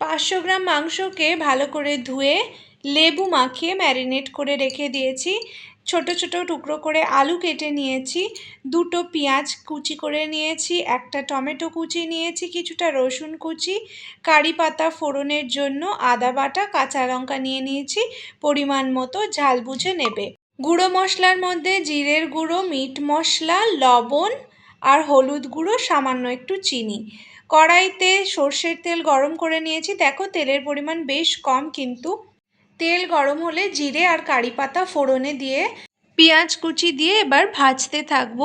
পাঁচশো গ্রাম মাংসকে ভালো করে ধুয়ে লেবু মাখিয়ে ম্যারিনেট করে রেখে দিয়েছি। ছোট ছোট টুকরো করে আলু কেটে নিয়েছি। দুটো পেঁয়াজ কুচি করে নিয়েছি, একটা টমেটো কুচি নিয়েছি, কিছুটা রসুন কুচি, কারি পাতা ফোড়নের জন্য আদা বাটা, কাঁচা লঙ্কা নিয়ে নিয়েছি। পরিমাণ মতো ঝাল বুঝে নেবে। গুঁড়ো মশলার মধ্যে জিরের গুঁড়ো, মিট মশলা, লবণ আর হলুদ গুঁড়ো, সামান্য একটু চিনি। কড়াইতে সর্ষের তেল গরম করে নিয়েছি। দেখো, তেলের পরিমাণ বেশ কম, কিন্তু তেল গরম হলে জিরে আর কারি পাতা ফোড়নে দিয়ে, পেঁয়াজ কুচি দিয়ে এবার ভাজতে থাকব।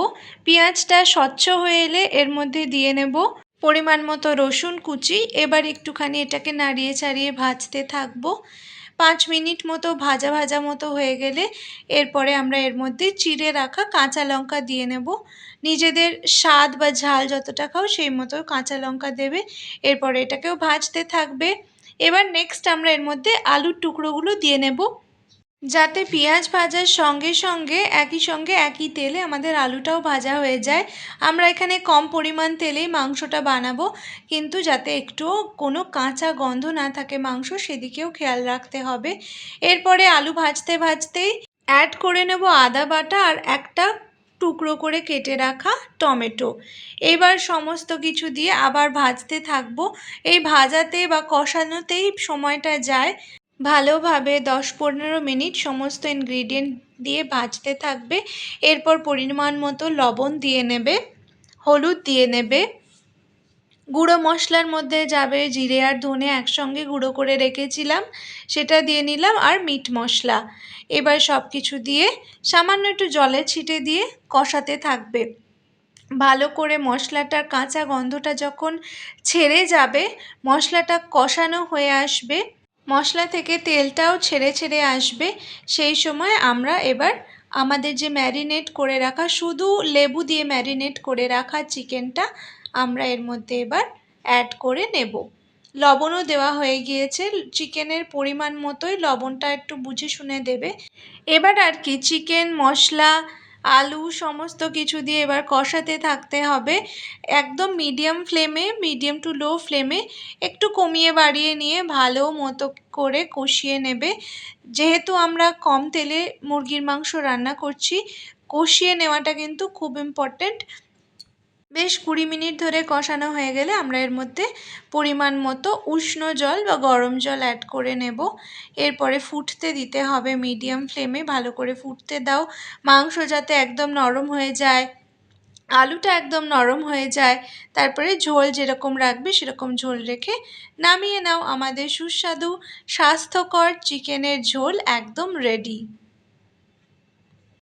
পেঁয়াজটা স্বচ্ছ হয়ে এলে এর মধ্যে দিয়ে নেব পরিমাণ মতো রসুন কুচি। এবার একটুখানি এটাকে নাড়িয়ে চাড়িয়ে ভাজতে থাকব। পাঁচ মিনিট মতো ভাজা ভাজা মতো হয়ে গেলে এরপরে আমরা এর মধ্যে চিড়ে রাখা কাঁচা লঙ্কা দিয়ে নেব। নিজেদের স্বাদ বা ঝাল যতটা খাও সেই মতো কাঁচা লঙ্কা দেবে। এরপরে এটাকেও ভাজতে থাকবে। এবার নেক্সট আমরা এর মধ্যে আলুর টুকরোগুলো দিয়ে নেব। যাতে পেঁয়াজ ভাজার সঙ্গে সঙ্গে, একই সঙ্গে একই তেলে আমাদের আলুটাও ভাজা হয়ে যায়। আমরা এখানে কম পরিমাণ তেলেই মাংসটা বানাবো, কিন্তু যাতে একটুও কোনো কাঁচা গন্ধ না থাকে মাংস, সেদিকেও খেয়াল রাখতে হবে। এরপরে আলু ভাজতে ভাজতেই অ্যাড করে নেব আদা বাটা আর একটা টুকরো করে কেটে রাখা টমেটো। এবার সমস্ত কিছু দিয়ে আবার ভাজতে থাকব। এই ভাজাতে বা কষানোতেই সময়টা যায়। ভালোভাবে দশ পনেরো মিনিট সমস্ত ইনগ্রিডিয়েন্ট দিয়ে ভাজতে থাকবে। এরপর পরিমাণ মতো লবণ দিয়ে নেবে, হলুদ দিয়ে নেবে। গুঁড়ো মশলার মধ্যে যাবে জিরে আর ধনে একসঙ্গে গুঁড়ো করে রেখেছিলাম, সেটা দিয়ে নিলাম আর মিট মশলা। এবার সব কিছু দিয়ে সামান্য একটু জলে ছিটে দিয়ে কষাতে থাকবে। ভালো করে মশলাটার কাঁচা গন্ধটা যখন ছেড়ে যাবে, মশলাটা কষানো হয়ে আসবে মশলা থেকে তেলটাও ছেড়ে ছেড়ে আসবে। সেই সময় আমরা এবার আমাদের যে ম্যারিনেট করে রাখা, শুধু লেবু দিয়ে ম্যারিনেট করে রাখা চিকেনটা আমরা এর মধ্যে এবার অ্যাড করে নেব। লবণও দেওয়া হয়ে গিয়েছে। চিকেনের পরিমাণ মতোই লবণটা একটু বুঝে শুনে দেবে। এবার আর কি, চিকেন, মশলা আলু, সমস্ত কিছু দিয়ে এবার কষাতে থাকতে হবে। একদম মিডিয়াম ফ্লেমে মিডিয়াম টু লো ফ্লেমে একটু কমিয়ে বাড়িয়ে নিয়ে ভালো মতো করে কষিয়ে নেবে। যেহেতু আমরা কম তেলে মুরগির মাংস রান্না করছি, কষিয়ে নেওয়াটা কিন্তু খুব ইম্পর্টেন্ট বেশ কুড়ি মিনিট ধরে কষানো হয়ে গেলে আমরা এর মধ্যে পরিমাণ মতো উষ্ণ জল বা গরম জল অ্যাড করে নেব। এরপরে ফুটতে দিতে হবে মিডিয়াম ফ্লেমে ভালো করে ফুটতে দাও। মাংস যাতে একদম নরম হয়ে যায়, আলুটা একদম নরম হয়ে যায়, তারপরে ঝোল যেরকম রাখবে সেরকম ঝোল রেখে নামিয়ে নাও। আমাদের সুস্বাদু, স্বাস্থ্যকর চিকেনের ঝোল একদম রেডি